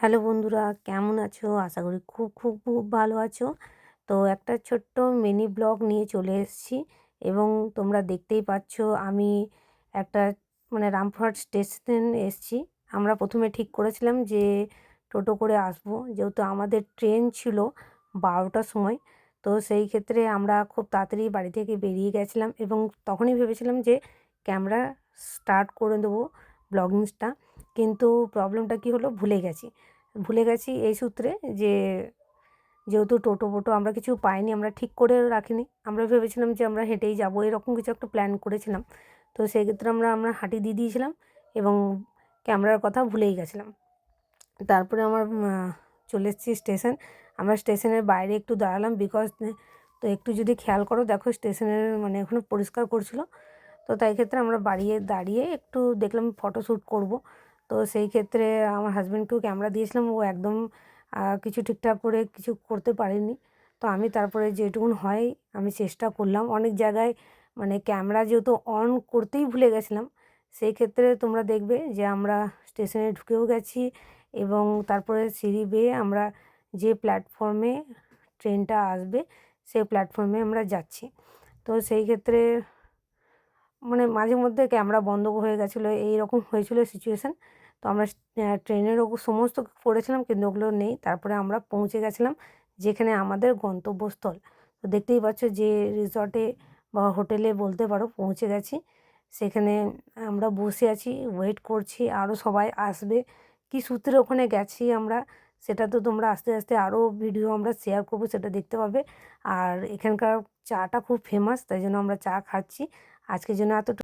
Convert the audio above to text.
Hello বন্ধুরা, কেমন আছো? আশা করি খুব খুব খুব ভালো আছো। তো একটা ছোট্ট মিনি ব্লগ নিয়ে চলে এসেছি এবং তোমরা দেখতেই পাচ্ছ আমি একটা মানে রামপুরহাট স্টেশন এসেছি। আমরা প্রথমে ঠিক করেছিলাম যে টোটো করে আসব। যেহেতু আমাদের ট্রেন ছিল বারোটার সময়, তো সেই ক্ষেত্রে আমরা খুব তাড়াতাড়ি বাড়ি থেকে বেরিয়ে গেছিলাম এবং তখনই ভেবেছিলাম যে ক্যামেরা স্টার্ট করে দেবো ব্লগিংসটা। কিন্তু প্রবলেমটা কী হলো? ভুলে গেছি। ভুলে গেছি এই সূত্রে যে, যেহেতু টোটো ফোটো আমরা কিছু পাইনি, আমরা ঠিক করে রাখিনি। আমরা ভেবেছিলাম যে আমরা হেঁটেই যাব, এরকম কিছু একটা প্ল্যান করেছিলাম। তো সেই ক্ষেত্রে আমরা আমরা হাঁটি দিয়ে দিয়েছিলাম এবং ক্যামেরার কথা ভুলেই গেছিলাম। তারপরে আমার চলে এসেছি স্টেশন। আমরা স্টেশনের বাইরে একটু দাঁড়ালাম বিকজ তো একটু যদি খেয়াল করো, দেখো স্টেশনের মানে এখনও পরিষ্কার করছিল। তো তাই ক্ষেত্রে আমরা বাড়িয়ে দাঁড়িয়ে একটু দেখলাম ফটোশ্যুট করব। তো সেই ক্ষেত্রে আমার হাজব্যান্ডকেও ক্যামেরা দিয়েছিলাম, ও একদম কিছু ঠিকঠাক করে কিছু করতে পারেনি। তো আমি তারপরে যেটুকুন হয় আমি চেষ্টা করলাম। অনেক জায়গায় মানে ক্যামেরা যেহেতু অন করতেই ভুলে গেছিলাম, সেই ক্ষেত্রে তোমরা দেখবে যে আমরা স্টেশনে ঢুকেও গেছি এবং তারপরে সিঁড়ি বেয়ে আমরা যে প্ল্যাটফর্মে ট্রেনটা আসবে, সেই প্ল্যাটফর্মে আমরা যাচ্ছি। তো সেই ক্ষেত্রে মানে মাঝে মধ্যে ক্যামেরা বন্ধ হয়ে গেছিল এইরকম হয়েছিল সিচুয়েশান তো আমরা ট্রেনের ওপর সমস্ত করেছিলাম কিন্তু ওগুলো নেই। তারপরে আমরা পৌঁছে গেছিলাম যেখানে আমাদের গন্তব্যস্থল। তো দেখতেই পাচ্ছ যে রিসর্টে বা হোটেলে বলতে পারো পৌঁছে গেছি। সেখানে আমরা বসে আছি ওয়েট করছি আরও সবাই আসবে। কি সূত্রে ওখানে গেছি আমরা, সেটা তো তোমরা আস্তে আস্তে আরও ভিডিও আমরা শেয়ার করব, সেটা দেখতে পাবে। আর এখানকার চাটা খুব ফেমাস তাই জন্য আমরা চা খাচ্ছি। আজকের জন্য এতটুকু।